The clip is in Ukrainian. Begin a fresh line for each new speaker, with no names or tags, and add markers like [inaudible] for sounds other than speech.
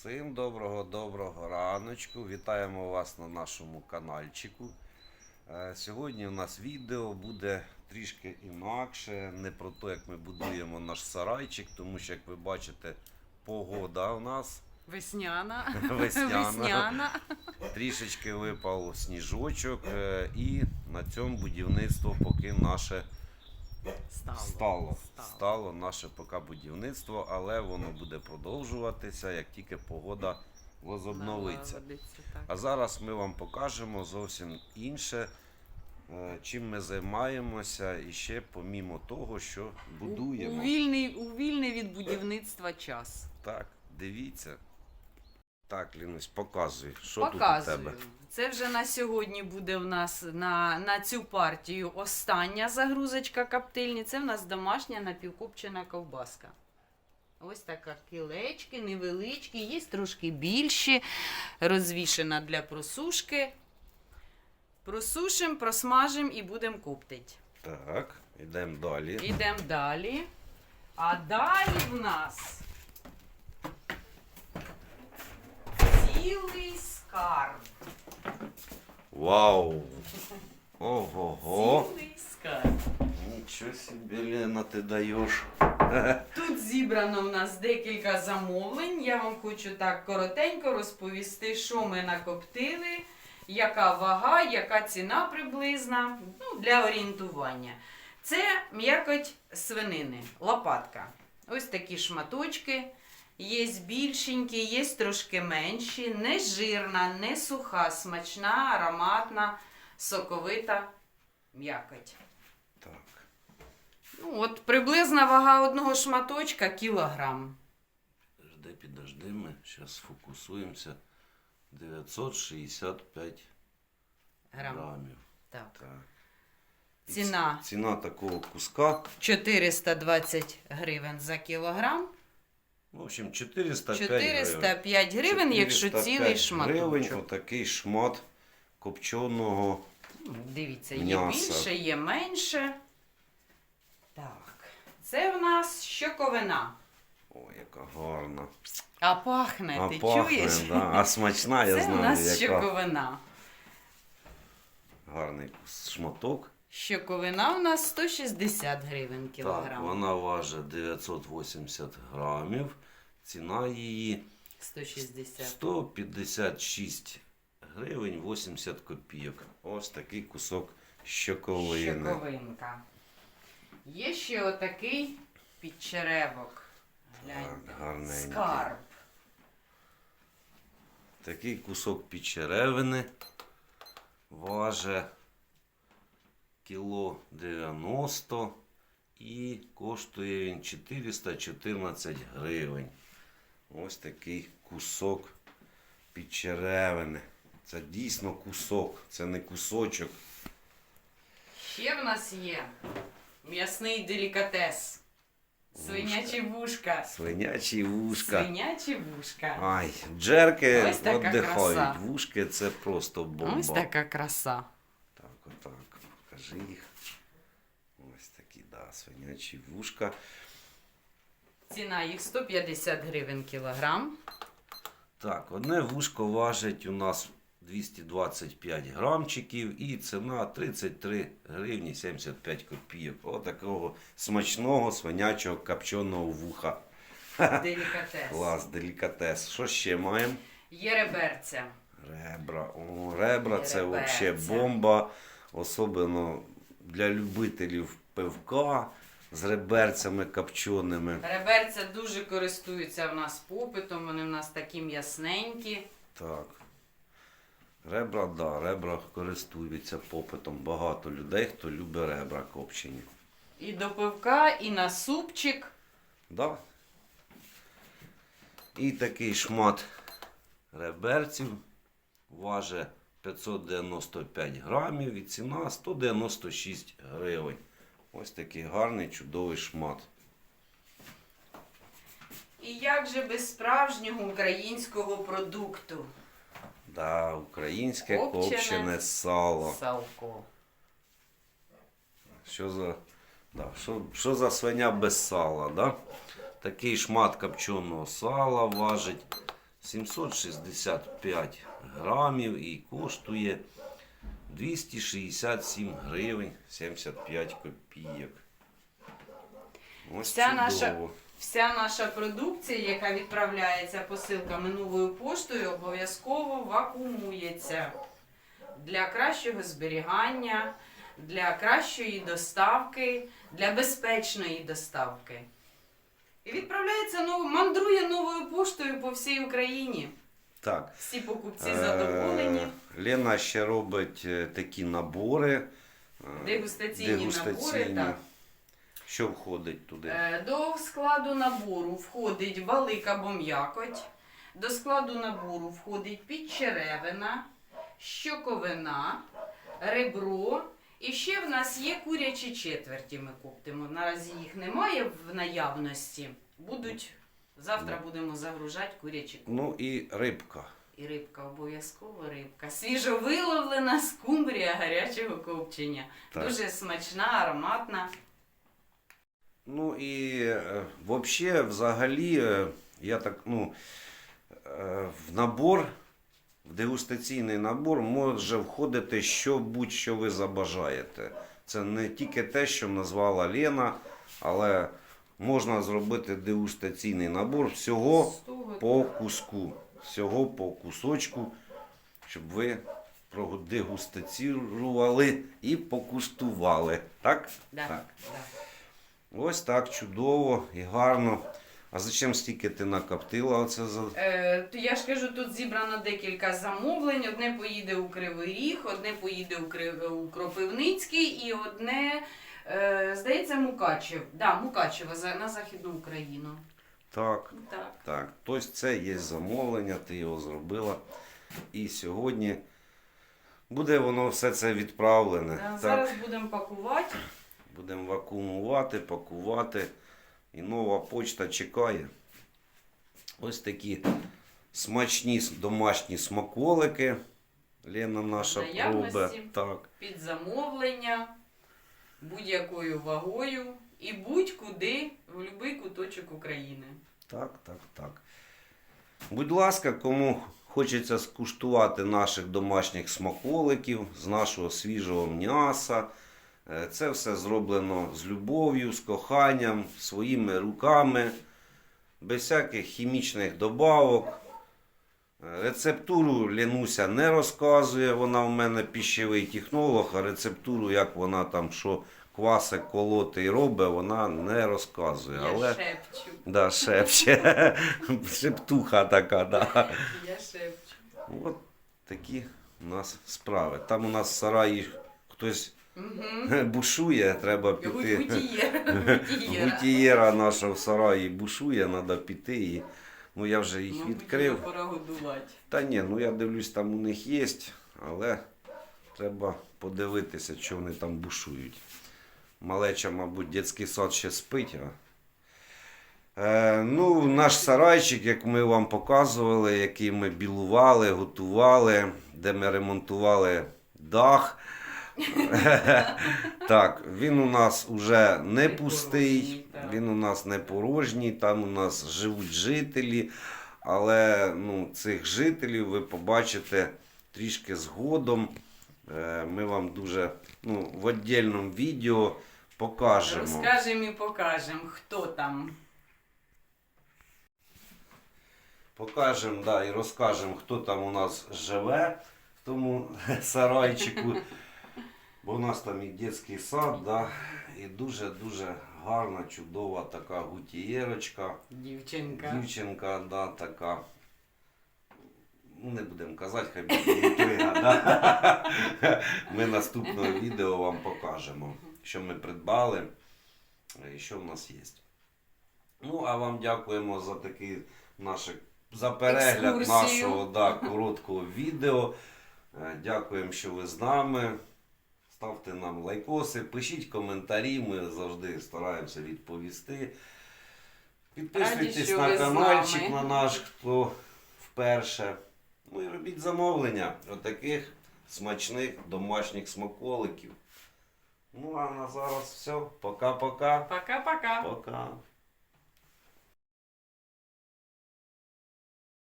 Всім доброго доброго раночку. Вітаємо вас на нашому каналчику. Е, Сьогодні у нас відео буде трішки інакше, не про те, як ми будуємо наш сарайчик, тому що, як ви бачите, погода у нас
Весняна. [laughs]
Весняна.
Весняна.
трішечки випав сніжочок, е, і на цьому будівництво поки наше
Стало.
стало. Стало наше поки будівництво, але воно буде продовжуватися, як тільки погода возобновиться. А зараз ми вам покажемо зовсім інше, е, чим ми займаємося, і ще помімо того, що будуємо.
у, вільний, у вільний від будівництва час.
Так, дивіться. Так, Лінусь, показуй, що тут у
Показую.
тебе.
Це вже на сьогодні буде в нас на, на цю партію остання загрузочка коптильні. Це в нас домашня напівкопчена ковбаска. Ось така кілечки, невеличкі, є трошки більші, розвішена для просушки. Просушимо, просмажимо і будемо коптити.
Так, йдемо далі.
Ідемо далі. А далі в нас цілий скарб.
Вау! Ого-го!
Цілий скарб.
Нічого собі, Лена, ти даєш.
Тут зібрано в нас декілька замовлень. Я вам хочу так коротенько розповісти, що ми накоптили, яка вага, яка ціна приблизна ну, для орієнтування. Це м'якоть свинини, лопатка. Ось такі шматочки. Є більшенькі, є трошки менші, не жирна, не суха, смачна, ароматна, соковита м'якоть.
Так.
Ну, от приблизна вага одного шматочка кілограм.
Жди, підожди, ми зараз сфокусуємося. 965
Грам.
грамів.
Так.
Так.
Ціна.
Ціна такого куска.
420 гривень за кілограм.
В общем, 405 гривень.
405 гривень, якщо
405
цілий шматочок.
гривень, отакий шмат копченого.
Дивіться, є
М'ясо.
більше, є менше. Так. Це в нас щоковина.
Ой, яка гарна.
А пахне,
а
ти
пахне,
чуєш?
да. а смачна, я
Це
знаю,
в нас
яка.
щоковина.
Гарний кус-
Щоковина у нас 160 гривень
Так, вона важить 980 грамів. Ціна її
160.
156 гривень 80 копійок. Ось такий кусок щоковини.
Щоковинка. Є ще отакий підчеревок. Гляньте.
Гарненький.
Скарб.
Такий кусок печеревини важить кіло 90 і коштує він 414 гривень. Ось такий кусок печеревини. Це дійсно кусок, це не кусочок.
Ще в нас є м'ясний делікатес. Свинячі вушка.
Свинячі вушка.
Свинячі вушка.
Ай, джерки віддихають. Вушки це просто бомба.
Ось така краса.
Так, отак. Покажи їх. Ось такі, да, свинячі вушка.
Ціна їх 150 гривень кілограм.
Так, одне вушко важить у нас 225 грамчиків і ціна 33 гривні 75 копійок. Отакого смачного свинячого копченого вуха.
Делікатес.
Клас, делікатес. Що ще маємо?
Є реберця.
Ребра. О, ребра це взагалі бомба. Особливо для любителів пивка з реберцями копченими.
Реберця дуже користуються в нас попитом, вони в нас такі м'ясненькі.
Так. Ребра, да, ребра користуються попитом. Багато людей, хто любить ребра копчені.
І до пивка, і на супчик.
Да. І такий шмат реберців важить 595 грамів і ціна 196 гривень. Ось такий гарний чудовий шмат.
І як же без справжнього українського продукту?
Да, українське
Копчене
копчене сало.
Салко.
Що за, да, що, що за свиня без сала, да? Такий шмат копченого сала важить 765 грамів і коштує 267 гривень 75 копійок. Ось
Ця наша- Вся наша продукція, яка відправляється посилками новою поштою, обов'язково вакуумується для кращого зберігання, для кращої доставки, для безпечної доставки. І відправляється нов... мандрує новою поштою по всій Україні.
Так.
Всі покупці задоволені.
Е, Лена ще робить е, такі набори. е,
Дегустаційні набори, так.
Що входить туди?
Е, До складу набору входить балик або м'якоть. До складу набору входить підчеревина, щоковина, ребро. І ще в нас є курячі четверті. Ми коптимо. Наразі їх немає в наявності. Будуть завтра будемо загружати курячі копти.
Ну і рибка.
І рибка, обов'язково рибка. Свіжовиловлена скумбрія гарячого копчення.
Так.
Дуже смачна, ароматна.
Ну і е, вообще, взагалі, е, я так, ну, е, в набор, в дегустаційний набор може входити що будь-що ви забажаєте. Це не тільки те, що назвала Лена, але можна зробити дегустаційний набор всього по куску, всього по кусочку, щоб ви продегустацірували і покуштували. Так?
Да,
Так.
да.
Ось так чудово і гарно. А зачем стільки ти накоптила оце за.
Е, то я ж кажу, тут зібрано декілька замовлень. Одне поїде у Кривий Ріг, одне поїде у, Кри- у Кропивницький і одне, е, здається, Мукачев. Да, Мукачево за, на Західну Україну.
Так,
Так.
так. Тобто це є замовлення, ти його зробила. І сьогодні буде воно все це відправлене.
Да,
так,
зараз будемо пакувати.
будемо вакуумувати, пакувати. І нова почта чекає. Ось такі смачні домашні смаколики. Лена наша пробе. Так.
під замовлення будь-якою вагою і будь-куди в будь-який куточок України.
Так, так, так. Будь ласка, кому хочеться скуштувати наших домашніх смаколиків з нашого свіжого м'яса. Е, Це все зроблено з любов'ю, з коханням, своїми руками, без всяких хімічних добавок. Е, Рецептуру Ленуся не розказує, вона в мене пищевий технолог, а рецептуру, як вона там що кваси колоти і робить, вона не розказує.
Я
Але...
шепчу.
Да, шепче. [laughs] Шептуха така, да.
Я шепчу.
От такі у нас справи. Там у нас в сараї хтось
Угу. [laughs]
бушує, треба піти.
Гутієр. [laughs]
Гутієра наша в сараї бушує, треба піти. І... Ну я вже їх відкрив.
Пора годувати.
Та ні, ну я дивлюсь, там у них є, але треба подивитися, що вони там бушують. Малеча, мабуть, дитячий сад ще спить. А... Е, ну, наш сарайчик, як ми вам показували, який ми білували, готували, де ми ремонтували дах. [laughs] так, він у нас уже не пустий, він у нас не порожній, там у нас живуть жителі. Але ну, цих жителів ви побачите трішки згодом. Е, Ми вам дуже ну, в віддільному відео покажемо.
Розкажемо і покажемо, хто там.
Покажемо да, і розкажемо, хто там у нас живе в тому [laughs] сарайчику. Бо у нас там і дитячий сад, да, і дуже-дуже гарна, чудова така гутієрочка.
Дівчинка.
Дівчинка, да, така. Ну, не будемо казати, хай буде інтрига. Да? [laughs] Ми наступного відео вам покажемо, що ми придбали і що в нас є. Ну, а вам дякуємо за такий наш, за перегляд
Екскурсію.
нашого да, короткого відео. Е, Дякуємо, що ви з нами. Ставте нам лайкоси, пишіть коментарі, ми завжди стараємося відповісти. Підписуйтесь
Раді,
на каналчик на наш, хто вперше. Ну і робіть замовлення отаких смачних домашніх смаколиків. Ну а на зараз все. Пока-пока.
Пока-пока.
Пока.